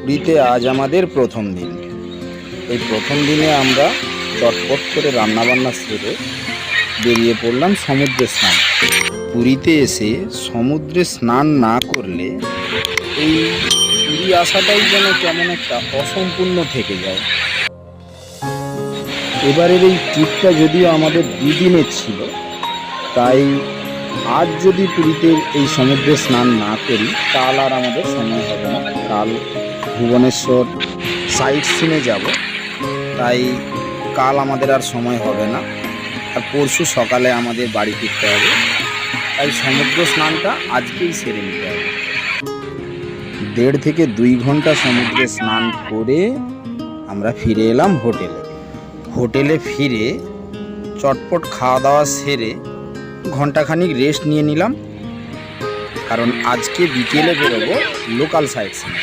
পুরীতে আজ আমাদের প্রথম দিন। এই প্রথম দিনে আমরা চটপট করে রান্নাবান্না সেরে বেরিয়ে পড়লাম সমুদ্রে স্নান পুরীতে এসে সমুদ্রে স্নান না করলে এই পুরী আসাটাই যেন কেমন একটা অসম্পূর্ণ থেকে যায়। এবারের এই ট্রিপটা যদিও আমাদের দুদিনের ছিল, তাই আজ যদি পুরীতে এই সমুদ্রে স্নান না করি কাল আর আমাদের সময় হবে না। কাল ভুবনেশ্বর সাইট সিনে যাব, তাই কাল আমাদের আর সময় হবে না। আর পরশু সকালে আমাদের বাড়ি ফিরতে হবে। তাই সমুদ্র স্নানটা আজকেই সেরে নিতে হবে। দেড় থেকে দুই ঘণ্টা সমুদ্রে স্নান করে আমরা ফিরে এলাম হোটেলে। হোটেলে ফিরে চটপট খাওয়া দাওয়া সেরে ঘন্টাখানিক রেস্ট নিয়ে নিলাম। কারণ আজকে বিকেলে বেরোবো লোকাল সাইট সিনে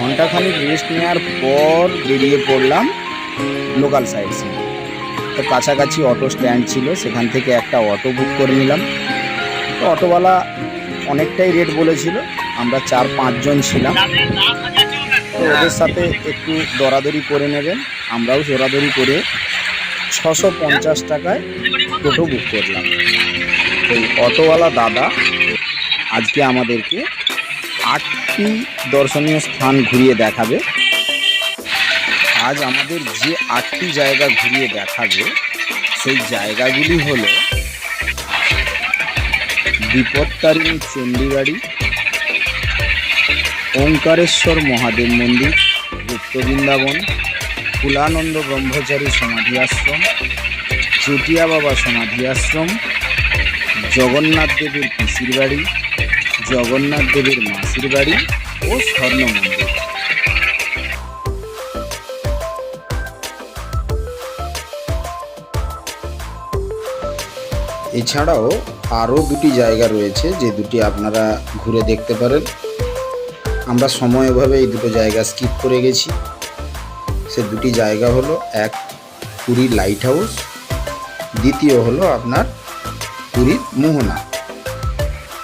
ঘন্টাখানিক রেস্ট নেওয়ার পর বেরিয়ে পড়লাম লোকাল সাইট সিনে তো কাছাকাছি অটো স্ট্যান্ড ছিল, সেখান থেকে একটা অটো বুক করে নিলাম। তো অটোওয়ালা অনেকটাই রেট বলেছিল, আমরা চার পাঁচজন ছিলাম। তো ওদের সাথে একটু দরাদরি করে নেবেন, আমরাও দরাদরি করে ছশো পঞ্চাশ টাকায় টোটো বুক করলাম। ওই অটোওয়ালা দাদা আজকে আমাদেরকে আটটি দর্শনীয় স্থান ঘুরিয়ে দেখাবে। আজ আমাদের যে আটটি জায়গা ঘুরিয়ে দেখাবে, সেই জায়গাগুলি হল বিপত্তারিণী চণ্ডীবাড়ি, ওঙ্কারেশ্বর মহাদেব মন্দির, গুপ্ত বৃন্দাবন ফুলানন্দ ব্রহ্মচারী সমাধি আশ্রম চুটিয়া বাবা সমাধি আশ্রম জগন্নাথ দেবের পিসির বাড়ি, জগন্নাথ দেবের মাসির বাড়ি ও স্বর্ণ মন্দির। এছাড়াও আরও দুটি জায়গা রয়েছে যে দুটি আপনারা ঘুরে দেখতে পারেন। আমরা সময়ভাবে এই দুটো জায়গা স্কিপ করে গেছি। সে দুটি জায়গা হলো এক পুরী লাইট হাউস দ্বিতীয় হলো আপনার পুরীর মোহনা।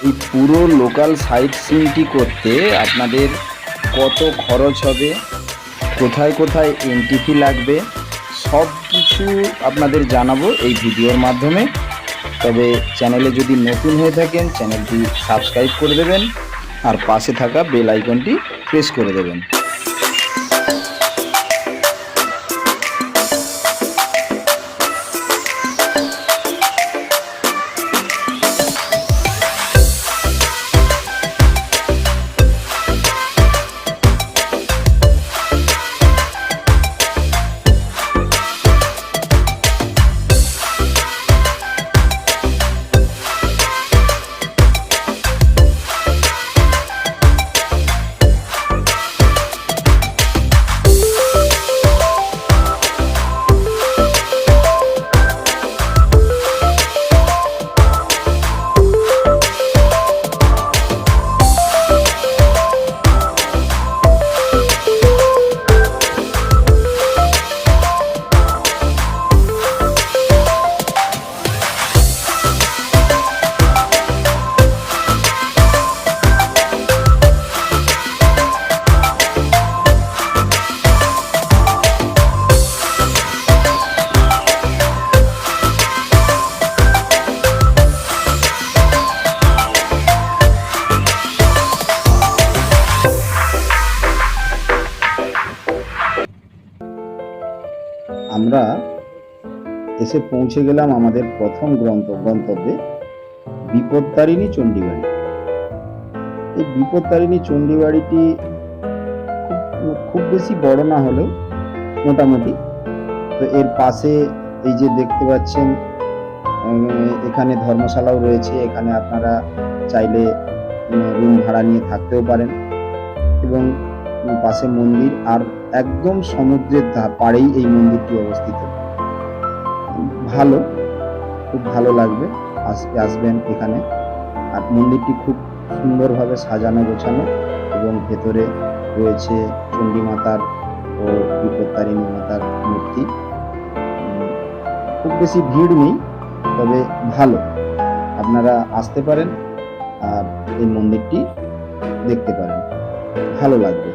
এই পুরো লোকাল সাইট সিনটি করতে আপনাদের কত খরচ হবে, কোথায় কোথায় এন্ট্রি ফি লাগবে, সব কিছু আপনাদের জানাব এই ভিডিওর মাধ্যমে। তবে চ্যানেলে যদি নতুন হয়ে থাকেন চ্যানেলটি সাবস্ক্রাইব করে দেবেন আর পাশে থাকা বেল আইকনটি প্রেস করে দেবেন। এসে পৌঁছে গেলাম আমাদের প্রথম গ্রন্থ, গন্তব্যে বিপত্তারিণী চণ্ডীবাড়ি। এই বিপত্তারিণী চণ্ডীবাড়িটি খুব বেশি বড় না হলেও মোটামুটি। তো এর পাশে এই যে দেখতে পাচ্ছেন এখানে ধর্মশালাও রয়েছে, এখানে আপনারা চাইলে রুম ভাড়া নিয়ে থাকতেও পারেন। এবং পাশে মন্দির আর একদম সমুদ্রের পাড়েই এই মন্দিরটি অবস্থিত। ভালো, খুব ভালো লাগবে আসবে আসবেন এখানে। আর মন্দিরটি খুব সুন্দরভাবে সাজানো গোছানো এবং ভেতরে রয়েছে চণ্ডী মাতার ও বিপত্তারিণী মাতার মূর্তি। খুব বেশি ভিড় নেই, তবে ভালো। আপনারা আসতে পারেন আর এই মন্দিরটি দেখতে পারেন। ভালো লাগবে।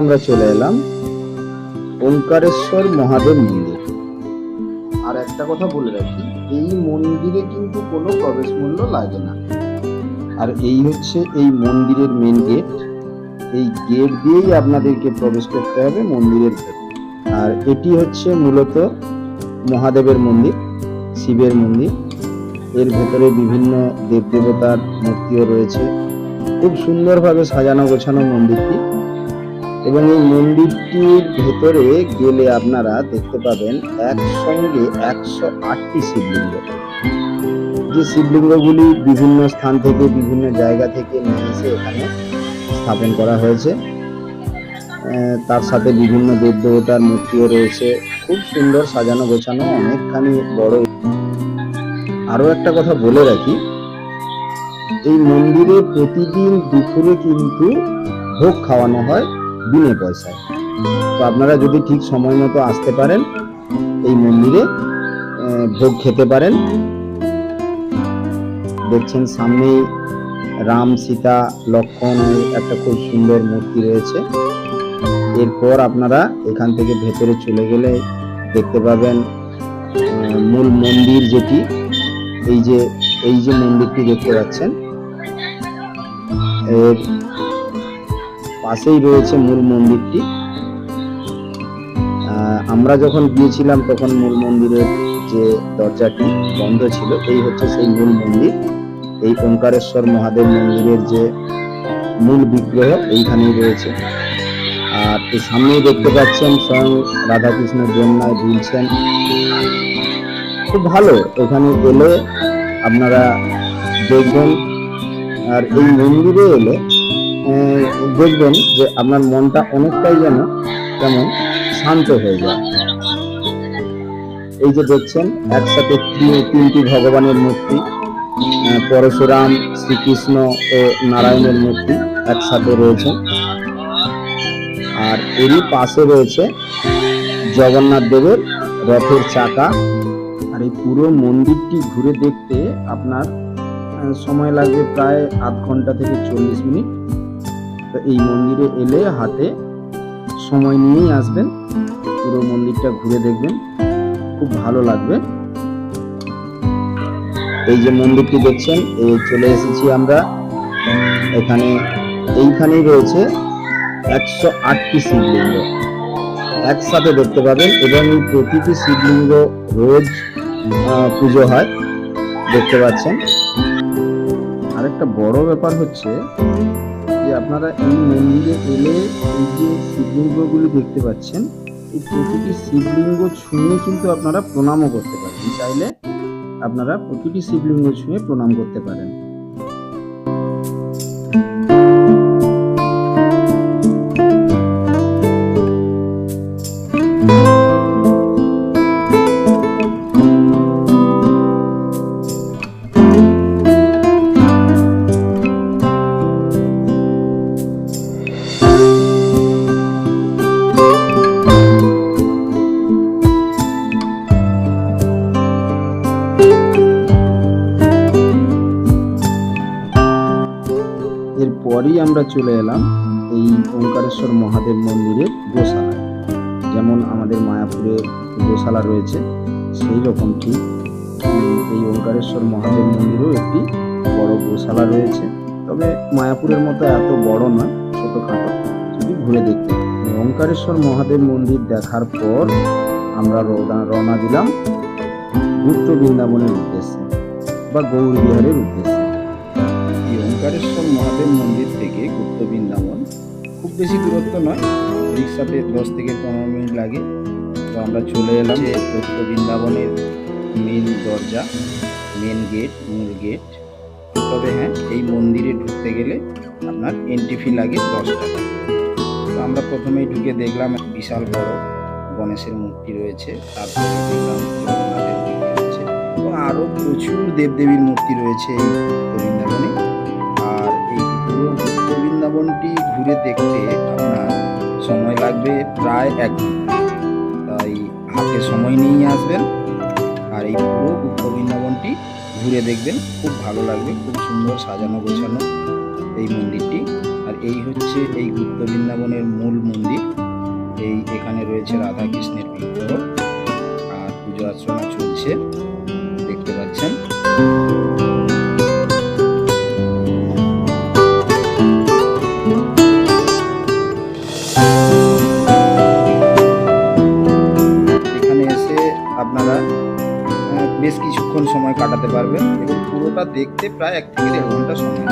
আমরা চলে এলাম ওঙ্কারেশ্বর মহাদেব মন্দির। আর একটা কথা বলে রাখি এই মন্দিরে কিন্তু কোনো প্রবেশ মূল্য লাগে না। আর এই হচ্ছে এই মন্দিরের মেন গেট এই গেট দিয়েই আপনাদেরকে প্রবেশ করতে হবে মন্দিরের আর এটি হচ্ছে মূলত মহাদেবের মন্দির শিবের মন্দির। এর ভেতরে বিভিন্ন দেবদেবতার মূর্তিও রয়েছে। খুব সুন্দরভাবে সাজানো গোছানো মন্দিরটি। এবং এই মন্দিরটির ভেতরে গেলে আপনারা দেখতে পাবেন একসঙ্গে একশো আটটি শিবলিঙ্গ। যে শিবলিঙ্গগুলি বিভিন্ন স্থান থেকে, বিভিন্ন জায়গা থেকে নিয়ে এসে এখানে স্থাপন করা হয়েছে। তার সাথে বিভিন্ন দেবদেবতার মূর্তিও রয়েছে। খুব সুন্দর সাজানো গোছানো, অনেকখানি বড়। আরও একটা কথা বলে রাখি, এই মন্দিরে প্রতিদিন দুপুরে কিন্তু ভোগ খাওয়ানো হয়। বিনে পয়সায় তো আপনারা যদি ঠিক সময় মতো আসতে পারেন, এই মন্দিরে ভোগ খেতে পারেন। দেখছেন সামনেই রাম, সীতা লক্ষণের একটা খুব সুন্দর মূর্তি রয়েছে। এরপর আপনারা এখান থেকে ভেতরে চলে গেলে দেখতে পাবেন মূল মন্দির যেটি, এই যে এই যে মন্দিরটি দেখতে পাচ্ছেন, এর পাশেই রয়েছে মূল মন্দিরটি। আমরা যখন গিয়েছিলাম তখন মূল মন্দিরের যে দরজাটি বন্ধ ছিল, এই হচ্ছে সেই মূল মন্দির। এই ওঙ্কারেশ্বর মহাদেব মন্দিরের যে মূল বিগ্রহ এইখানেই রয়েছে। আর এই সামনেই দেখতে পাচ্ছেন স্বয়ং রাধাকৃষ্ণের বন্যায় দুলছেন খুব ভালো, এখানে গেলে আপনারা দেখবেন। আর এই মন্দিরে এলে দেখবেন যে আপনার মনটা অনেকটাই যেন কেমন শান্ত হয়ে যায়। এই যে দেখছেন, একসাথে তিন- তিনটি ভগবানের মূর্তি পরশুরাম, শ্রীকৃষ্ণ ও নারায়ণের মূর্তি একসাথে রয়েছে। আর এরই পাশে রয়েছে জগন্নাথ দেবের রথের চাকা। আর এই পুরো মন্দিরটি ঘুরে দেখতে আপনার সময় লাগবে প্রায় আধ ঘণ্টা থেকে চল্লিশ মিনিট। এই মন্দিরে এলে হাতে সময় নিয়েই আসবেন। পুরো মন্দিরটা ঘুরে দেখবেন। খুব ভালো লাগবে। এই যে মন্দিরটি দেখছেন এই চলে এসেছি আমরা। এখানে, এইখানেই রয়েছে একশো আটটি শিবলিঙ্গ। একসাথে দেখতে পাবেন এবং এই প্রতিটি শিবলিঙ্গ রোজ পুজো হয়। দেখতে পাচ্ছেন। আরেকটা বড় ব্যাপার হচ্ছে আপনারা এই মন্দিরে এলে এই যে শিবলিঙ্গগুলি দেখতে পাচ্ছেন, এই প্রতিটি শিবলিঙ্গ ছুঁয়ে কিন্তু আপনারা প্রণামও করতে পারেন। চাইলে আপনারা প্রতিটি শিবলিঙ্গ ছুঁয়ে প্রণাম করতে পারেন। এরপরই আমরা চলে এলাম এই ওঙ্কারেশ্বর মহাদেব মন্দিরের গোশালায়। যেমন আমাদের মায়াপুরে গোশালা রয়েছে, সেই রকম ঠিক এই ওঙ্কারেশ্বর মহাদেব মন্দিরেও একটি বড় গোশালা রয়েছে। তবে মায়াপুরের মতো এত বড় নয়, ছোটখাটো, যদি ঘুরে দেখতে ওঙ্কারেশ্বর মহাদেব মন্দির দেখার পর আমরা রওনা- দিলাম গুপ্ত বৃন্দাবনের উদ্দেশ্যে বা গৌর বিহারের উদ্দেশ্যে। ওঙ্কারেশ্বর মহাদেব মন্দির থেকে গুপ্ত বৃন্দাবন। খুব বেশি দূরত্ব নয়, রিক্সাতে দশ থেকে পনেরো মিনিট লাগে। তো আমরা চলে এলাম যে গুপ্ত বৃন্দাবনের মেন দরজা মেন গেট মূল গেট তবে হ্যাঁ এই মন্দিরে ঢুকতে গেলে আপনার এন্ট্রি ফি লাগে দশ টাকা। তো আমরা প্রথমেই ঢুকে দেখলাম বিশাল বড় গণেশের মূর্তি রয়েছে তারপরে দেখলাম আরও প্রচুর দেবদেবীর মূর্তি রয়েছে এই বৃন্দাবনে। এই বৃন্দাবনটি ঘুরে দেখতে আপনার সময় লাগবে প্রায় এক তাই হাতে সময় নিয়ে আসবেন। আর এই পুরো গুপ্ত বৃন্দাবনটি ঘুরে দেখবেন। খুব ভালো লাগবে, খুব সুন্দর সাজানো গোছানো এই মন্দিরটি। আর এই হচ্ছে এই গুপ্ত বৃন্দাবনের মূল মন্দির। এই এখানে রয়েছে রাধা কৃষ্ণের বিগ্রহ। আর পুজো অর্চনা চলছে। দেখতে পাচ্ছেন। কাটাতে পারবেন এবং পুরোটা দেখতে প্রায় এক থেকে দেড় ঘণ্টা সময়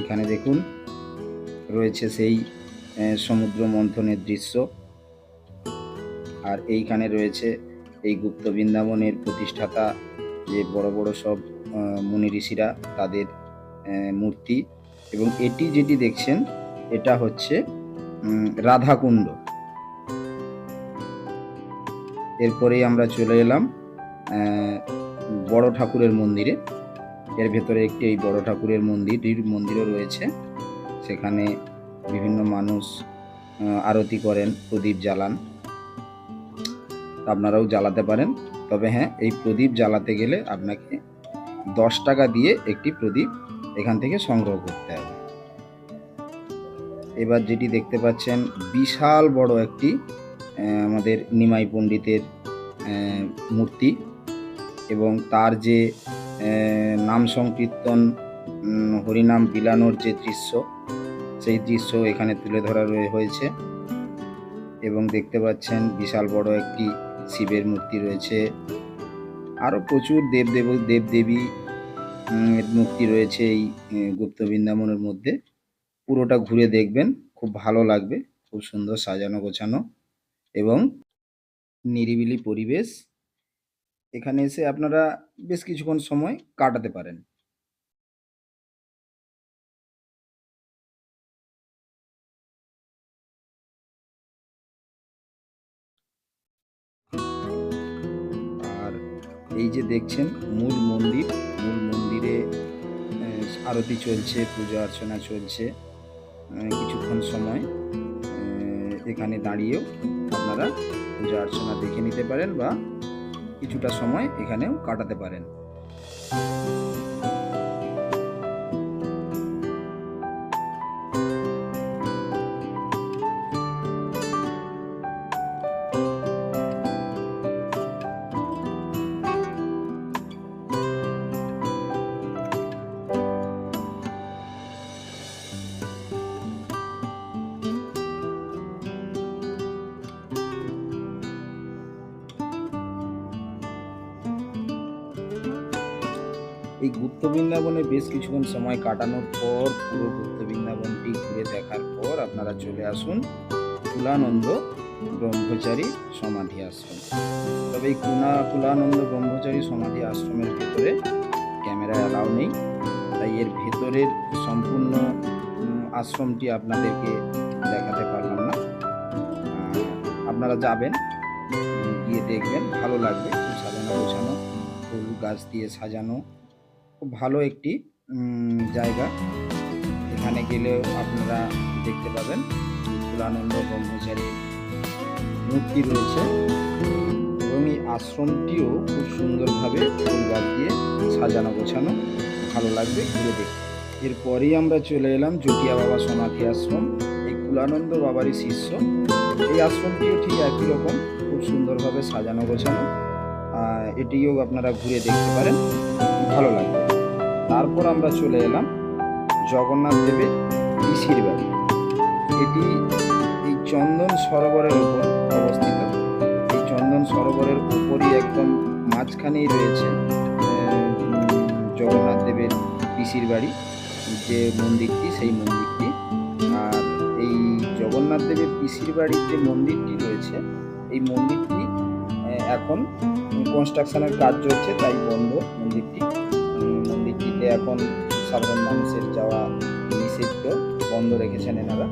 এখানে দেখুন রয়েছে সেই সমুদ্র মন্থনের দৃশ্য। আর এইখানে রয়েছে এই গুপ্ত বৃন্দাবনের প্রতিষ্ঠাতা, যে বড় বড় সব মুনি ঋষিরা তাদের মূর্তি। এবং এটি যেটি দেখছেন, এটা হচ্ছে রাধাকুণ্ড। এরপরেই আমরা চলে এলাম বড় ঠাকুরের মন্দিরে। এর ভেতরে একটি এই বড় ঠাকুরের মন্দির মন্দিরও রয়েছে। সেখানে বিভিন্ন মানুষ আরতি করেন, প্রদীপ জ্বালান। আপনারাও জ্বালাতে পারেন। তবে হ্যাঁ এই প্রদীপ জ্বালাতে গেলে আপনাকে দশ টাকা দিয়ে একটি প্রদীপ এখান থেকে সংগ্রহ করতে হবে। এবার যেটি দেখতে পাচ্ছেন, বিশাল বড় একটি আমাদের নিমাই পণ্ডিতের মূর্তি এবং তার যে নাম সংকীর্তন হরিনাম বিলানোর যে দৃশ্য সেই দৃশ্য এখানে তুলে ধরা হয়েছে। এবং দেখতে পাচ্ছেন বিশাল বড় একটি শিবের মূর্তি রয়েছে। আরও প্রচুর দেবদেব দেবদেবী মূর্তি রয়েছে এই গুপ্ত বৃন্দাবনের মধ্যে। পুরোটা ঘুরে দেখবেন, খুব ভালো লাগবে, খুব সুন্দর সাজানো গোছানো এবং নিরিবিলি পরিবেশ। এখানে এসে আপনারা বেশ কিছুক্ষণ সময় কাটাতে পারেন। এই যে দেখছেন, মূল মন্দির, মূল মন্দিরে আরতি চলছে, পূজা অর্চনা চলছে কিছুক্ষণ সময় এখানে দাঁড়িয়েও আপনারা পূজা অর্চনা দেখে নিতে পারেন বা কিছুটা সময় এখানেও কাটাতে পারেন। বৃন্দাবনে বেশ কিছুক্ষণ সময় কাটানোর পর পুরো বৃন্দাবনটি ঘুরে দেখার পর আপনারা চলে আসুন কুলানন্দ ব্রহ্মচারী সমাধি আশ্রম। তবে এই কুনা, কুলানন্দ ব্রহ্মচারী সমাধি আশ্রমের ভেতরে ক্যামেরা অ্যালাউ নেই। তাই এর ভেতরের সম্পূর্ণ আশ্রমটি আপনাদেরকে দেখাতে পারলাম না। আপনারা যাবেন, গিয়ে দেখবেন, ভালো লাগবে। সাজানো গোছানো, ফুল গাছ দিয়ে সাজানো খুব ভালো একটি জায়গা। এখানে গেলেও আপনারা দেখতে পাবেন কুলানন্দ ব্রহ্মচারী মূর্তি রয়েছে এবং এই আশ্রমটিও খুব সুন্দরভাবে গাছ দিয়ে সাজানো গোছানো ভালো লাগবে ঘুরে দেখতে। এরপরেই আমরা চলে এলাম জটিয়া বাবা সমাধি আশ্রম, এই কুলানন্দ বাবারই শিষ্য। এই আশ্রমটিও ঠিক একই রকম, খুব সুন্দরভাবে সাজানো গোছানো। এটিও আপনারা ঘুরে দেখতে পারেন, ভালো লাগবে। তারপর আমরা চলে এলাম জগন্নাথ দেবের পিসির বাড়ি। এটি এই চন্দন সরোবরের উপর অবস্থিত। এই চন্দন সরোবরের উপরই একদম মাঝখানেই রয়েছে জগন্নাথ দেবের পিসির বাড়ি। যে মন্দিরটি, সেই মন্দিরটি। আর এই জগন্নাথ দেবের পিসির বাড়ির যে মন্দিরটি রয়েছে, এই মন্দিরটি এখন কনস্ট্রাকশনের কাজ চলছে, তাই বন্ধ মন্দিরটি। মন্দিরটিতে এখন সাধারণ মানুষের যাওয়া নিষিদ্ধ বন্ধ রেখেছেন এনারা।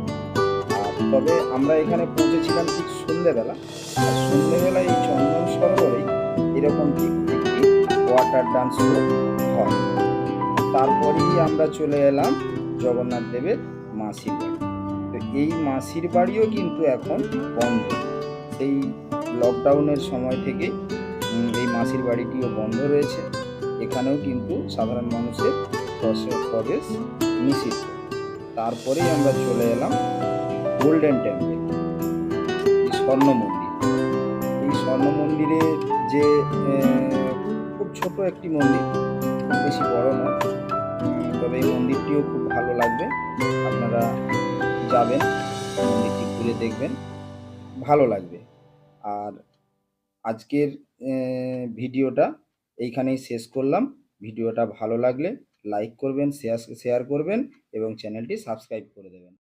তবে আমরা এখানে পৌঁছেছিলাম ঠিক সন্ধ্যেবেলা আর সন্ধ্যেবেলায় এই চন্দন সরোবরেই এরকম ঠিক একটি ওয়াটার ডান্স হয়। তারপরেই আমরা চলে এলাম জগন্নাথ দেবের মাসির বাড়ি। তো এই মাসির বাড়িও কিন্তু এখন বন্ধ। সেই লকডাউনের সময় থেকে এই মাসির বাড়িটিও বন্ধ রয়েছে। এখানেও কিন্তু সাধারণ মানুষের প্রস- প্রবেশ নিষিদ্ধ। তারপরেই আমরা চলে এলাম গোল্ডেন টেম্পল স্বর্ণ মন্দির। এই স্বর্ণ মন্দিরে যে খুব ছোট একটি মন্দির বেশি বড় উম, তবে এই মন্দিরটিও খুব ভালো লাগবে। আপনারা যাবেন মন্দিরটি ঘুরে দেখবেন ভালো লাগবে। আর আজকের ভিডিওটা এইখানেই শেষ করলাম। ভিডিওটা ভালো লাগলে লাইক করবেন শেয়ার শেয়ার করবেন এবং চ্যানেলটি সাবস্ক্রাইব করে দেবেন।